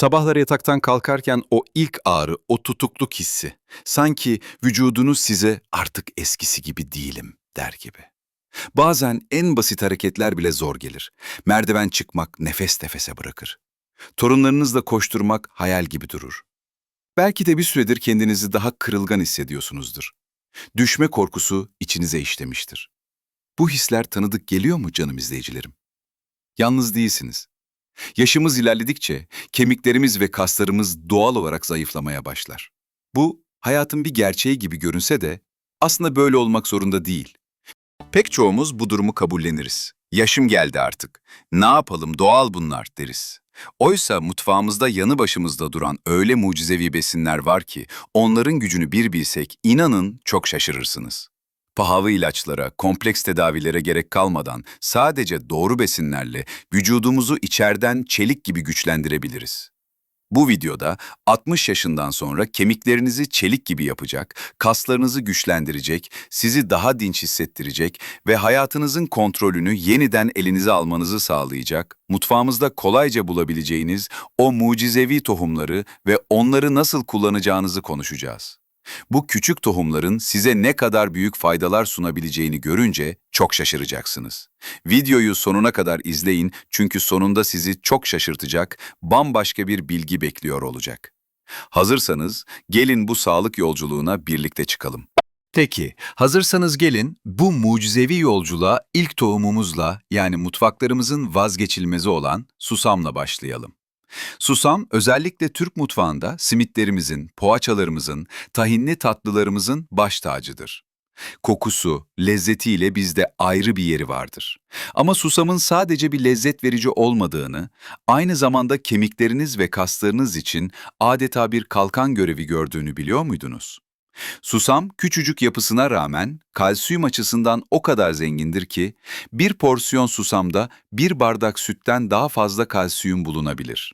Sabahları yataktan kalkarken o ilk ağrı, o tutukluk hissi. Sanki vücudunuz size artık eskisi gibi değilim der gibi. Bazen en basit hareketler bile zor gelir. Merdiven çıkmak nefes nefese bırakır. Torunlarınızla koşturmak hayal gibi durur. Belki de bir süredir kendinizi daha kırılgan hissediyorsunuzdur. Düşme korkusu içinize işlemiştir. Bu hisler tanıdık geliyor mu canım izleyicilerim? Yalnız değilsiniz. Yaşımız ilerledikçe kemiklerimiz ve kaslarımız doğal olarak zayıflamaya başlar. Bu hayatın bir gerçeği gibi görünse de aslında böyle olmak zorunda değil. Pek çoğumuz bu durumu kabulleniriz. Yaşım geldi artık. Ne yapalım doğal bunlar deriz. Oysa mutfağımızda yanı başımızda duran öyle mucizevi besinler var ki onların gücünü bir bilsek inanın çok şaşırırsınız. Pahalı ilaçlara, kompleks tedavilere gerek kalmadan sadece doğru besinlerle vücudumuzu içerden çelik gibi güçlendirebiliriz. Bu videoda 60 yaşından sonra kemiklerinizi çelik gibi yapacak, kaslarınızı güçlendirecek, sizi daha dinç hissettirecek ve hayatınızın kontrolünü yeniden elinize almanızı sağlayacak, mutfağımızda kolayca bulabileceğiniz o mucizevi tohumları ve onları nasıl kullanacağınızı konuşacağız. Bu küçük tohumların size ne kadar büyük faydalar sunabileceğini görünce çok şaşıracaksınız. Videoyu sonuna kadar izleyin çünkü sonunda sizi çok şaşırtacak, bambaşka bir bilgi bekliyor olacak. Hazırsanız gelin bu sağlık yolculuğuna birlikte çıkalım. Peki, hazırsanız gelin bu mucizevi yolculuğa ilk tohumumuzla yani mutfaklarımızın vazgeçilmezi olan susamla başlayalım. Susam özellikle Türk mutfağında simitlerimizin, poğaçalarımızın, tahinli tatlılarımızın baş tacıdır. Kokusu, lezzetiyle bizde ayrı bir yeri vardır. Ama susamın sadece bir lezzet verici olmadığını, aynı zamanda kemikleriniz ve kaslarınız için adeta bir kalkan görevi gördüğünü biliyor muydunuz? Susam küçücük yapısına rağmen kalsiyum açısından o kadar zengindir ki bir porsiyon susamda bir bardak sütten daha fazla kalsiyum bulunabilir.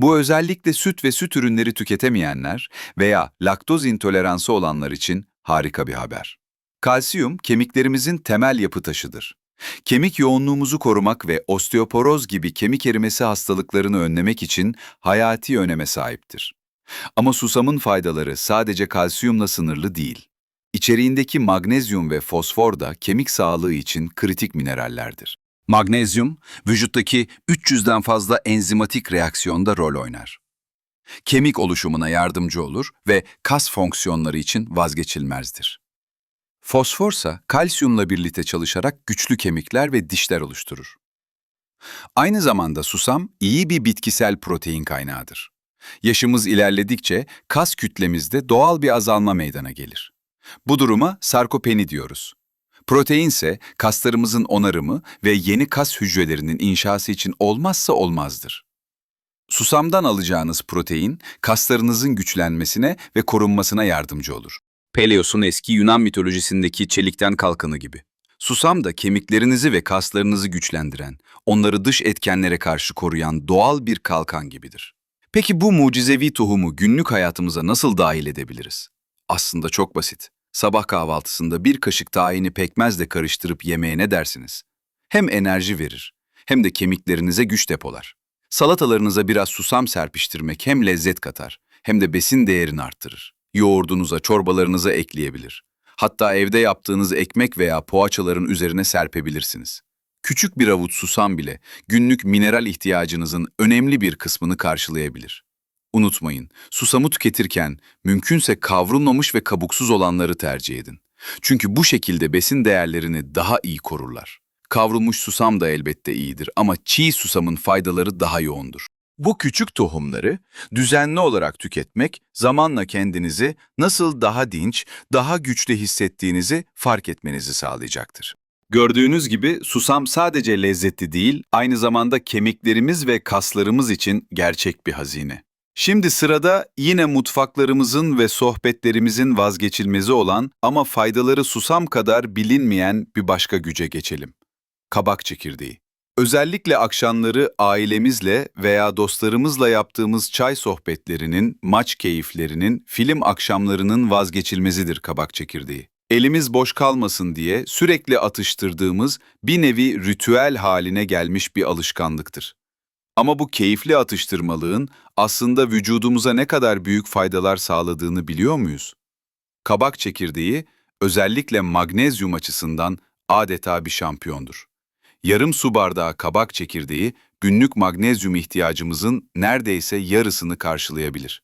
Bu özellikle süt ve süt ürünleri tüketemeyenler veya laktoz intoleransı olanlar için harika bir haber. Kalsiyum kemiklerimizin temel yapı taşıdır. Kemik yoğunluğumuzu korumak ve osteoporoz gibi kemik erimesi hastalıklarını önlemek için hayati öneme sahiptir. Ama susamın faydaları sadece kalsiyumla sınırlı değil. İçeriğindeki magnezyum ve fosfor da kemik sağlığı için kritik minerallerdir. Magnezyum, vücuttaki 300'den fazla enzimatik reaksiyonda rol oynar. Kemik oluşumuna yardımcı olur ve kas fonksiyonları için vazgeçilmezdir. Fosforsa kalsiyumla birlikte çalışarak güçlü kemikler ve dişler oluşturur. Aynı zamanda susam iyi bir bitkisel protein kaynağıdır. Yaşımız ilerledikçe kas kütlemizde doğal bir azalma meydana gelir. Bu duruma sarkopeni diyoruz. Protein ise kaslarımızın onarımı ve yeni kas hücrelerinin inşası için olmazsa olmazdır. Susamdan alacağınız protein, kaslarınızın güçlenmesine ve korunmasına yardımcı olur. Peleos'un eski Yunan mitolojisindeki çelikten kalkanı gibi. Susam da kemiklerinizi ve kaslarınızı güçlendiren, onları dış etkenlere karşı koruyan doğal bir kalkan gibidir. Peki bu mucizevi tohumu günlük hayatımıza nasıl dahil edebiliriz? Aslında çok basit. Sabah kahvaltısında bir kaşık tahini pekmezle karıştırıp yemeğe ne dersiniz? Hem enerji verir, hem de kemiklerinize güç depolar. Salatalarınıza biraz susam serpiştirmek hem lezzet katar, hem de besin değerini arttırır. Yoğurdunuza, çorbalarınıza ekleyebilir. Hatta evde yaptığınız ekmek veya poğaçaların üzerine serpebilirsiniz. Küçük bir avuç susam bile günlük mineral ihtiyacınızın önemli bir kısmını karşılayabilir. Unutmayın, susamı tüketirken mümkünse kavrulmamış ve kabuksuz olanları tercih edin. Çünkü bu şekilde besin değerlerini daha iyi korurlar. Kavrulmuş susam da elbette iyidir ama çiğ susamın faydaları daha yoğundur. Bu küçük tohumları düzenli olarak tüketmek zamanla kendinizi nasıl daha dinç, daha güçlü hissettiğinizi fark etmenizi sağlayacaktır. Gördüğünüz gibi susam sadece lezzetli değil, aynı zamanda kemiklerimiz ve kaslarımız için gerçek bir hazine. Şimdi sırada yine mutfaklarımızın ve sohbetlerimizin vazgeçilmezi olan ama faydaları susam kadar bilinmeyen bir başka güce geçelim. Kabak çekirdeği. Özellikle akşamları ailemizle veya dostlarımızla yaptığımız çay sohbetlerinin, maç keyiflerinin, film akşamlarının vazgeçilmezidir kabak çekirdeği. Elimiz boş kalmasın diye sürekli atıştırdığımız bir nevi ritüel haline gelmiş bir alışkanlıktır. Ama bu keyifli atıştırmalığın aslında vücudumuza ne kadar büyük faydalar sağladığını biliyor muyuz? Kabak çekirdeği özellikle magnezyum açısından adeta bir şampiyondur. Yarım su bardağı kabak çekirdeği günlük magnezyum ihtiyacımızın neredeyse yarısını karşılayabilir.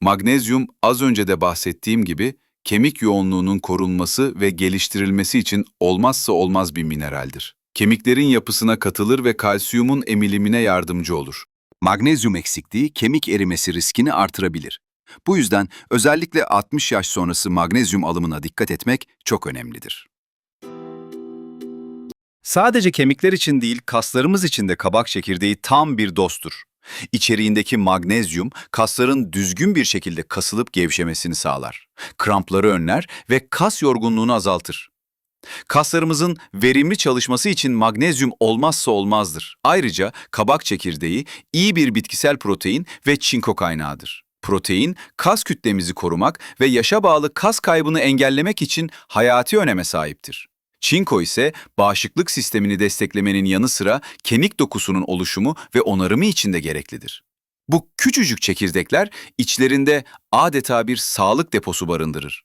Magnezyum az önce de bahsettiğim gibi kemik yoğunluğunun korunması ve geliştirilmesi için olmazsa olmaz bir mineraldir. Kemiklerin yapısına katılır ve kalsiyumun emilimine yardımcı olur. Magnezyum eksikliği kemik erimesi riskini artırabilir. Bu yüzden özellikle 60 yaş sonrası magnezyum alımına dikkat etmek çok önemlidir. Sadece kemikler için değil, kaslarımız için de kabak çekirdeği tam bir dosttur. İçeriğindeki magnezyum kasların düzgün bir şekilde kasılıp gevşemesini sağlar. Krampları önler ve kas yorgunluğunu azaltır. Kaslarımızın verimli çalışması için magnezyum olmazsa olmazdır. Ayrıca kabak çekirdeği iyi bir bitkisel protein ve çinko kaynağıdır. Protein, kas kütlemizi korumak ve yaşa bağlı kas kaybını engellemek için hayati öneme sahiptir. Çinko ise bağışıklık sistemini desteklemenin yanı sıra kemik dokusunun oluşumu ve onarımı için de gereklidir. Bu küçücük çekirdekler içlerinde adeta bir sağlık deposu barındırır.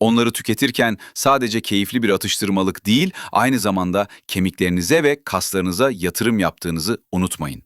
Onları tüketirken sadece keyifli bir atıştırmalık değil, aynı zamanda kemiklerinize ve kaslarınıza yatırım yaptığınızı unutmayın.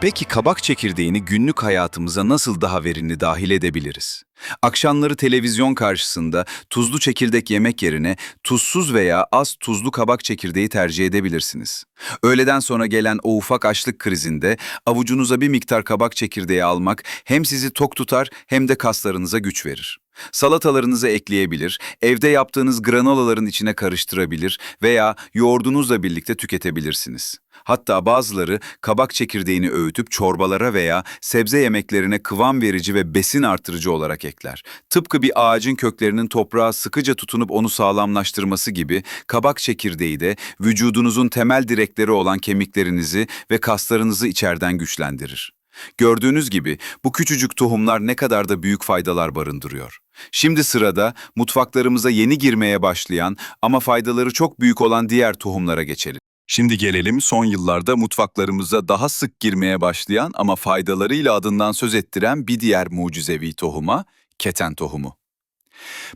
Peki kabak çekirdeğini günlük hayatımıza nasıl daha verimli dahil edebiliriz? Akşamları televizyon karşısında tuzlu çekirdek yemek yerine tuzsuz veya az tuzlu kabak çekirdeği tercih edebilirsiniz. Öğleden sonra gelen o ufak açlık krizinde avucunuza bir miktar kabak çekirdeği almak hem sizi tok tutar hem de kaslarınıza güç verir. Salatalarınıza ekleyebilir, evde yaptığınız granolaların içine karıştırabilir veya yoğurdunuzla birlikte tüketebilirsiniz. Hatta bazıları kabak çekirdeğini öğütüp çorbalara veya sebze yemeklerine kıvam verici ve besin artırıcı olarak ekler. Tıpkı bir ağacın köklerinin toprağa sıkıca tutunup onu sağlamlaştırması gibi kabak çekirdeği de vücudunuzun temel direkleri olan kemiklerinizi ve kaslarınızı içeriden güçlendirir. Gördüğünüz gibi bu küçücük tohumlar ne kadar da büyük faydalar barındırıyor. Şimdi sırada mutfaklarımıza yeni girmeye başlayan ama faydaları çok büyük olan diğer tohumlara geçelim. Şimdi gelelim son yıllarda mutfaklarımıza daha sık girmeye başlayan ama faydalarıyla adından söz ettiren bir diğer mucizevi tohuma, keten tohumu.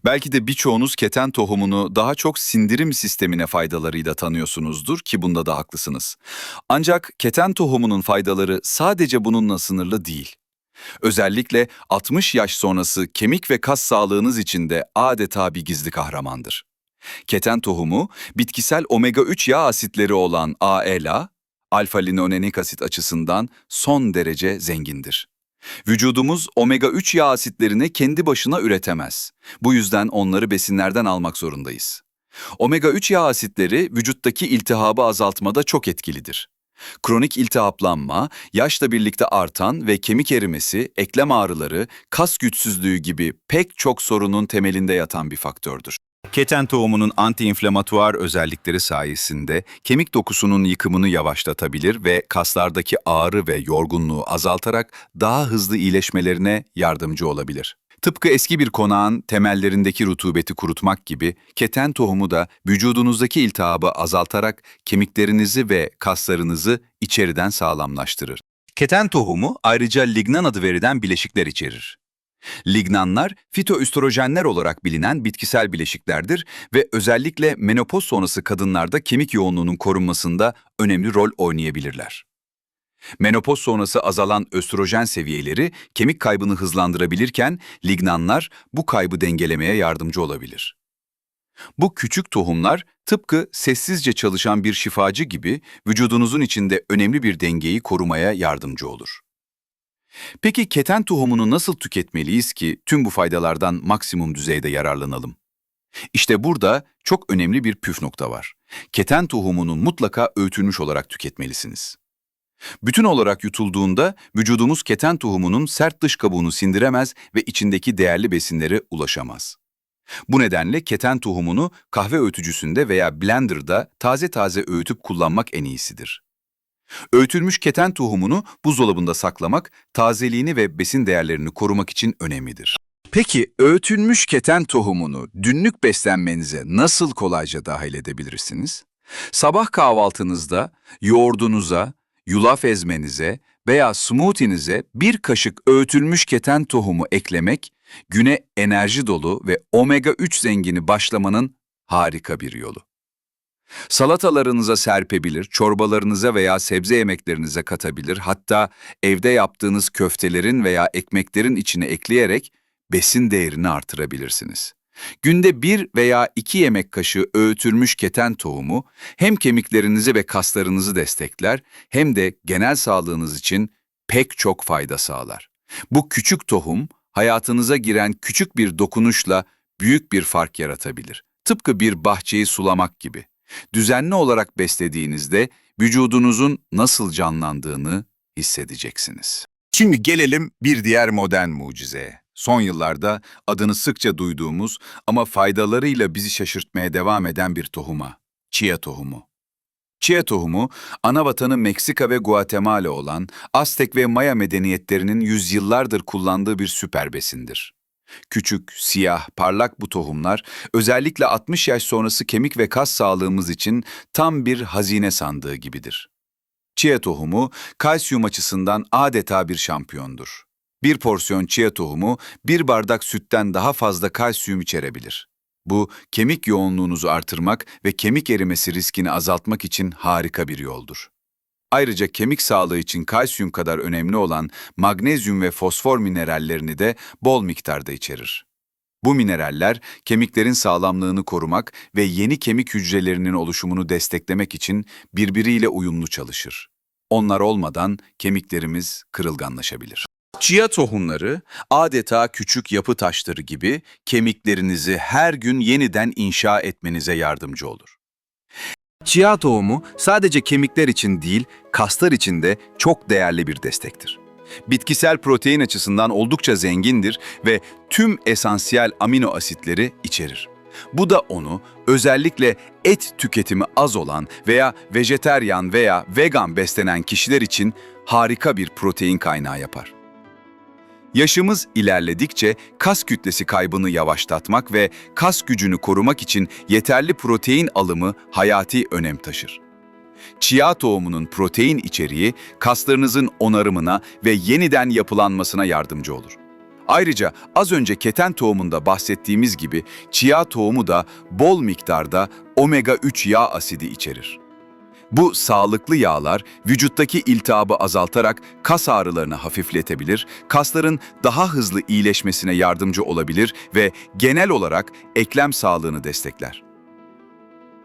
Belki de birçoğunuz keten tohumunu daha çok sindirim sistemine faydalarıyla tanıyorsunuzdur ki bunda da haklısınız. Ancak keten tohumunun faydaları sadece bununla sınırlı değil. Özellikle 60 yaş sonrası kemik ve kas sağlığınız için de adeta bir gizli kahramandır. Keten tohumu, bitkisel omega-3 yağ asitleri olan ALA, alfa-linolenik asit açısından son derece zengindir. Vücudumuz omega-3 yağ asitlerini kendi başına üretemez. Bu yüzden onları besinlerden almak zorundayız. Omega-3 yağ asitleri vücuttaki iltihabı azaltmada çok etkilidir. Kronik iltihaplanma, yaşla birlikte artan ve kemik erimesi, eklem ağrıları, kas güçsüzlüğü gibi pek çok sorunun temelinde yatan bir faktördür. Keten tohumunun antiinflamatuar özellikleri sayesinde kemik dokusunun yıkımını yavaşlatabilir ve kaslardaki ağrı ve yorgunluğu azaltarak daha hızlı iyileşmelerine yardımcı olabilir. Tıpkı eski bir konağın temellerindeki rutubeti kurutmak gibi keten tohumu da vücudunuzdaki iltihabı azaltarak kemiklerinizi ve kaslarınızı içeriden sağlamlaştırır. Keten tohumu ayrıca lignan adı verilen bileşikler içerir. Lignanlar fitoöstrojenler olarak bilinen bitkisel bileşiklerdir ve özellikle menopoz sonrası kadınlarda kemik yoğunluğunun korunmasında önemli rol oynayabilirler. Menopoz sonrası azalan östrojen seviyeleri kemik kaybını hızlandırabilirken lignanlar bu kaybı dengelemeye yardımcı olabilir. Bu küçük tohumlar tıpkı sessizce çalışan bir şifacı gibi vücudunuzun içinde önemli bir dengeyi korumaya yardımcı olur. Peki keten tohumunu nasıl tüketmeliyiz ki tüm bu faydalardan maksimum düzeyde yararlanalım? İşte burada çok önemli bir püf nokta var. Keten tohumunu mutlaka öğütülmüş olarak tüketmelisiniz. Bütün olarak yutulduğunda vücudumuz keten tohumunun sert dış kabuğunu sindiremez ve içindeki değerli besinlere ulaşamaz. Bu nedenle keten tohumunu kahve öğütücüsünde veya blenderda taze taze öğütüp kullanmak en iyisidir. Öğütülmüş keten tohumunu buzdolabında saklamak, tazeliğini ve besin değerlerini korumak için önemlidir. Peki öğütülmüş keten tohumunu günlük beslenmenize nasıl kolayca dahil edebilirsiniz? Sabah kahvaltınızda yoğurdunuza, yulaf ezmenize, veya smoothie'nize bir kaşık öğütülmüş keten tohumu eklemek, güne enerji dolu ve omega 3 zengini başlamanın harika bir yolu. Salatalarınıza serpebilir, çorbalarınıza veya sebze yemeklerinize katabilir, hatta evde yaptığınız köftelerin veya ekmeklerin içine ekleyerek besin değerini artırabilirsiniz. Günde bir veya iki yemek kaşığı öğütülmüş keten tohumu hem kemiklerinizi ve kaslarınızı destekler hem de genel sağlığınız için pek çok fayda sağlar. Bu küçük tohum hayatınıza giren küçük bir dokunuşla büyük bir fark yaratabilir. Tıpkı bir bahçeyi sulamak gibi. Düzenli olarak beslediğinizde vücudunuzun nasıl canlandığını hissedeceksiniz. Şimdi gelelim bir diğer modern mucizeye. Son yıllarda adını sıkça duyduğumuz ama faydalarıyla bizi şaşırtmaya devam eden bir tohuma. Chia tohumu. Chia tohumu, ana vatanı Meksika ve Guatemala olan Aztek ve Maya medeniyetlerinin yüzyıllardır kullandığı bir süper besindir. Küçük, siyah, parlak bu tohumlar özellikle 60 yaş sonrası kemik ve kas sağlığımız için tam bir hazine sandığı gibidir. Chia tohumu kalsiyum açısından adeta bir şampiyondur. Bir porsiyon chia tohumu bir bardak sütten daha fazla kalsiyum içerebilir. Bu kemik yoğunluğunuzu artırmak ve kemik erimesi riskini azaltmak için harika bir yoldur. Ayrıca kemik sağlığı için kalsiyum kadar önemli olan magnezyum ve fosfor minerallerini de bol miktarda içerir. Bu mineraller kemiklerin sağlamlığını korumak ve yeni kemik hücrelerinin oluşumunu desteklemek için birbiriyle uyumlu çalışır. Onlar olmadan kemiklerimiz kırılganlaşabilir. Chia tohumları adeta küçük yapı taşları gibi kemiklerinizi her gün yeniden inşa etmenize yardımcı olur. Chia tohumu sadece kemikler için değil, kaslar için de çok değerli bir destektir. Bitkisel protein açısından oldukça zengindir ve tüm esansiyel amino asitleri içerir. Bu da onu özellikle et tüketimi az olan veya vejeteryan veya vegan beslenen kişiler için harika bir protein kaynağı yapar. Yaşımız ilerledikçe kas kütlesi kaybını yavaşlatmak ve kas gücünü korumak için yeterli protein alımı hayati önem taşır. Chia tohumunun protein içeriği kaslarınızın onarımına ve yeniden yapılanmasına yardımcı olur. Ayrıca az önce keten tohumunda bahsettiğimiz gibi chia tohumu da bol miktarda omega 3 yağ asidi içerir. Bu sağlıklı yağlar vücuttaki iltihabı azaltarak kas ağrılarını hafifletebilir, kasların daha hızlı iyileşmesine yardımcı olabilir ve genel olarak eklem sağlığını destekler.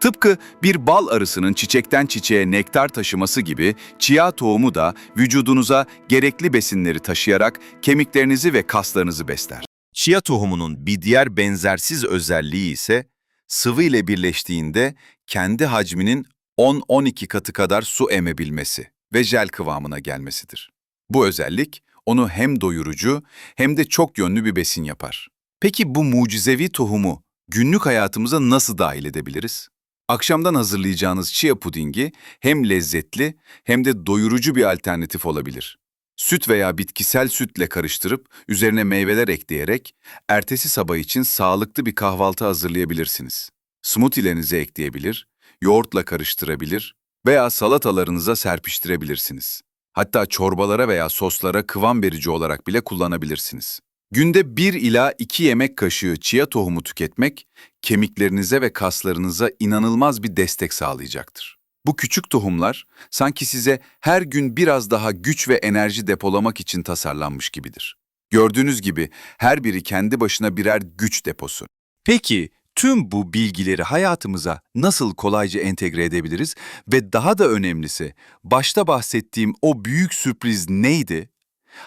Tıpkı bir bal arısının çiçekten çiçeğe nektar taşıması gibi chia tohumu da vücudunuza gerekli besinleri taşıyarak kemiklerinizi ve kaslarınızı besler. Chia tohumunun bir diğer benzersiz özelliği ise sıvı ile birleştiğinde kendi hacminin 10-12 katı kadar su emebilmesi ve jel kıvamına gelmesidir. Bu özellik onu hem doyurucu hem de çok yönlü bir besin yapar. Peki bu mucizevi tohumu günlük hayatımıza nasıl dahil edebiliriz? Akşamdan hazırlayacağınız chia pudingi hem lezzetli hem de doyurucu bir alternatif olabilir. Süt veya bitkisel sütle karıştırıp üzerine meyveler ekleyerek ertesi sabah için sağlıklı bir kahvaltı hazırlayabilirsiniz. Smoothie'lerinize ekleyebilir, yoğurtla karıştırabilir veya salatalarınıza serpiştirebilirsiniz. Hatta çorbalara veya soslara kıvam verici olarak bile kullanabilirsiniz. Günde 1 ila 2 yemek kaşığı chia tohumu tüketmek, kemiklerinize ve kaslarınıza inanılmaz bir destek sağlayacaktır. Bu küçük tohumlar sanki size her gün biraz daha güç ve enerji depolamak için tasarlanmış gibidir. Gördüğünüz gibi her biri kendi başına birer güç deposu. Peki tüm bu bilgileri hayatımıza nasıl kolayca entegre edebiliriz ve daha da önemlisi başta bahsettiğim o büyük sürpriz neydi?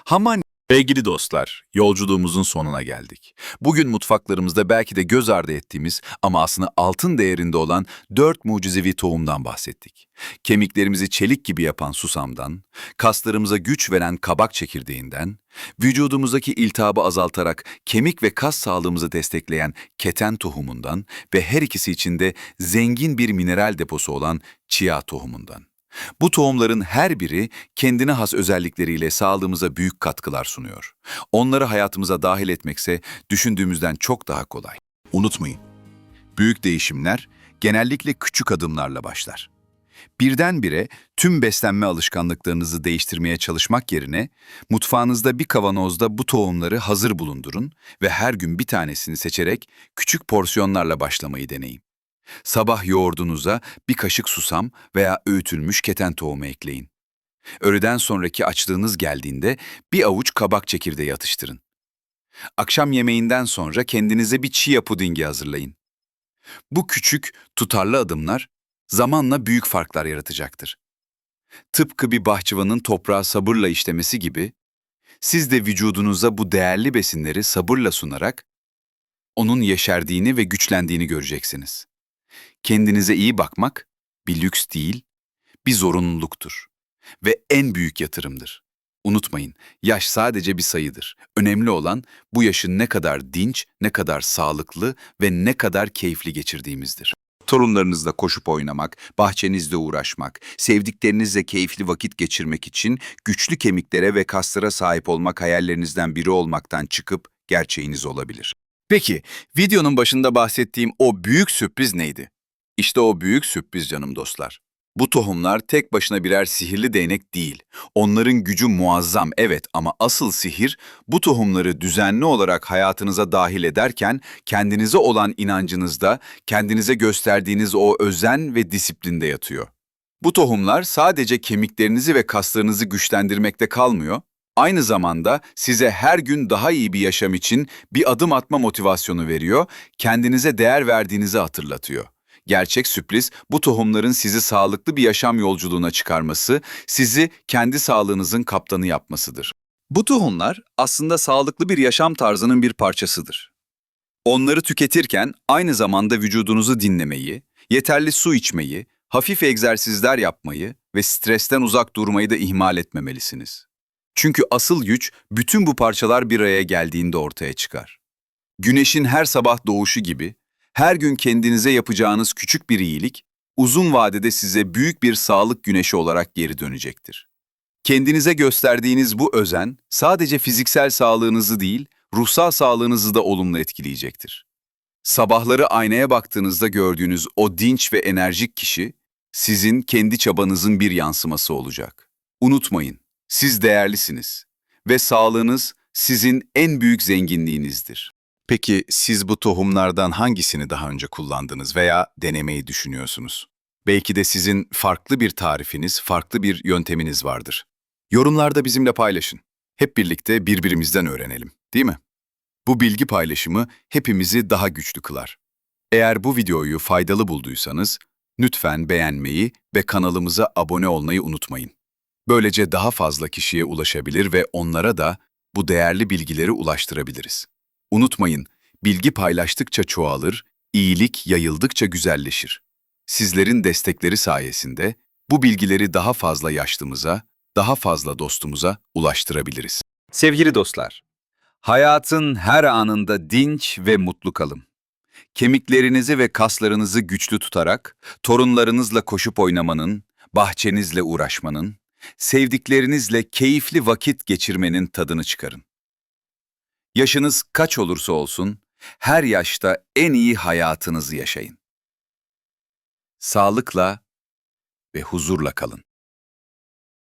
Haman Sevgili dostlar, yolculuğumuzun sonuna geldik. Bugün mutfaklarımızda belki de göz ardı ettiğimiz ama aslında altın değerinde olan dört mucizevi tohumdan bahsettik. Kemiklerimizi çelik gibi yapan susamdan, kaslarımıza güç veren kabak çekirdeğinden, vücudumuzdaki iltihabı azaltarak kemik ve kas sağlığımızı destekleyen keten tohumundan ve her ikisi içinde zengin bir mineral deposu olan chia tohumundan. Bu tohumların her biri kendine has özellikleriyle sağlığımıza büyük katkılar sunuyor. Onları hayatımıza dahil etmekse düşündüğümüzden çok daha kolay. Unutmayın, büyük değişimler genellikle küçük adımlarla başlar. Birdenbire tüm beslenme alışkanlıklarınızı değiştirmeye çalışmak yerine mutfağınızda bir kavanozda bu tohumları hazır bulundurun ve her gün bir tanesini seçerek küçük porsiyonlarla başlamayı deneyin. Sabah yoğurdunuza bir kaşık susam veya öğütülmüş keten tohumu ekleyin. Öğleden sonraki açlığınız geldiğinde bir avuç kabak çekirdeği atıştırın. Akşam yemeğinden sonra kendinize bir chia pudingi hazırlayın. Bu küçük, tutarlı adımlar zamanla büyük farklar yaratacaktır. Tıpkı bir bahçıvanın toprağı sabırla işlemesi gibi, siz de vücudunuza bu değerli besinleri sabırla sunarak, onun yeşerdiğini ve güçlendiğini göreceksiniz. Kendinize iyi bakmak bir lüks değil, bir zorunluluktur ve en büyük yatırımdır. Unutmayın, yaş sadece bir sayıdır. Önemli olan bu yaşın ne kadar dinç, ne kadar sağlıklı ve ne kadar keyifli geçirdiğimizdir. Torunlarınızla koşup oynamak, bahçenizde uğraşmak, sevdiklerinizle keyifli vakit geçirmek için güçlü kemiklere ve kaslara sahip olmak hayallerinizden biri olmaktan çıkıp gerçeğiniz olabilir. Peki, videonun başında bahsettiğim o büyük sürpriz neydi? İşte o büyük sürpriz canım dostlar. Bu tohumlar tek başına birer sihirli değnek değil. Onların gücü muazzam evet ama asıl sihir bu tohumları düzenli olarak hayatınıza dahil ederken kendinize olan inancınızda, kendinize gösterdiğiniz o özen ve disiplinde yatıyor. Bu tohumlar sadece kemiklerinizi ve kaslarınızı güçlendirmekte kalmıyor, aynı zamanda size her gün daha iyi bir yaşam için bir adım atma motivasyonu veriyor, kendinize değer verdiğinizi hatırlatıyor. Gerçek sürpriz bu tohumların sizi sağlıklı bir yaşam yolculuğuna çıkarması, sizi kendi sağlığınızın kaptanı yapmasıdır. Bu tohumlar aslında sağlıklı bir yaşam tarzının bir parçasıdır. Onları tüketirken aynı zamanda vücudunuzu dinlemeyi, yeterli su içmeyi, hafif egzersizler yapmayı ve stresten uzak durmayı da ihmal etmemelisiniz. Çünkü asıl güç bütün bu parçalar bir araya geldiğinde ortaya çıkar. Güneşin her sabah doğuşu gibi her gün kendinize yapacağınız küçük bir iyilik, uzun vadede size büyük bir sağlık güneşi olarak geri dönecektir. Kendinize gösterdiğiniz bu özen, sadece fiziksel sağlığınızı değil, ruhsal sağlığınızı da olumlu etkileyecektir. Sabahları aynaya baktığınızda gördüğünüz o dinç ve enerjik kişi, sizin kendi çabanızın bir yansıması olacak. Unutmayın, siz değerlisiniz ve sağlığınız sizin en büyük zenginliğinizdir. Peki siz bu tohumlardan hangisini daha önce kullandınız veya denemeyi düşünüyorsunuz? Belki de sizin farklı bir tarifiniz, farklı bir yönteminiz vardır. Yorumlarda bizimle paylaşın. Hep birlikte birbirimizden öğrenelim, değil mi? Bu bilgi paylaşımı hepimizi daha güçlü kılar. Eğer bu videoyu faydalı bulduysanız, lütfen beğenmeyi ve kanalımıza abone olmayı unutmayın. Böylece daha fazla kişiye ulaşabilir ve onlara da bu değerli bilgileri ulaştırabiliriz. Unutmayın, bilgi paylaştıkça çoğalır, iyilik yayıldıkça güzelleşir. Sizlerin destekleri sayesinde bu bilgileri daha fazla yaşlımıza, daha fazla dostumuza ulaştırabiliriz. Sevgili dostlar, hayatın her anında dinç ve mutlu kalın. Kemiklerinizi ve kaslarınızı güçlü tutarak, torunlarınızla koşup oynamanın, bahçenizle uğraşmanın, sevdiklerinizle keyifli vakit geçirmenin tadını çıkarın. Yaşınız kaç olursa olsun, her yaşta en iyi hayatınızı yaşayın. Sağlıkla ve huzurla kalın.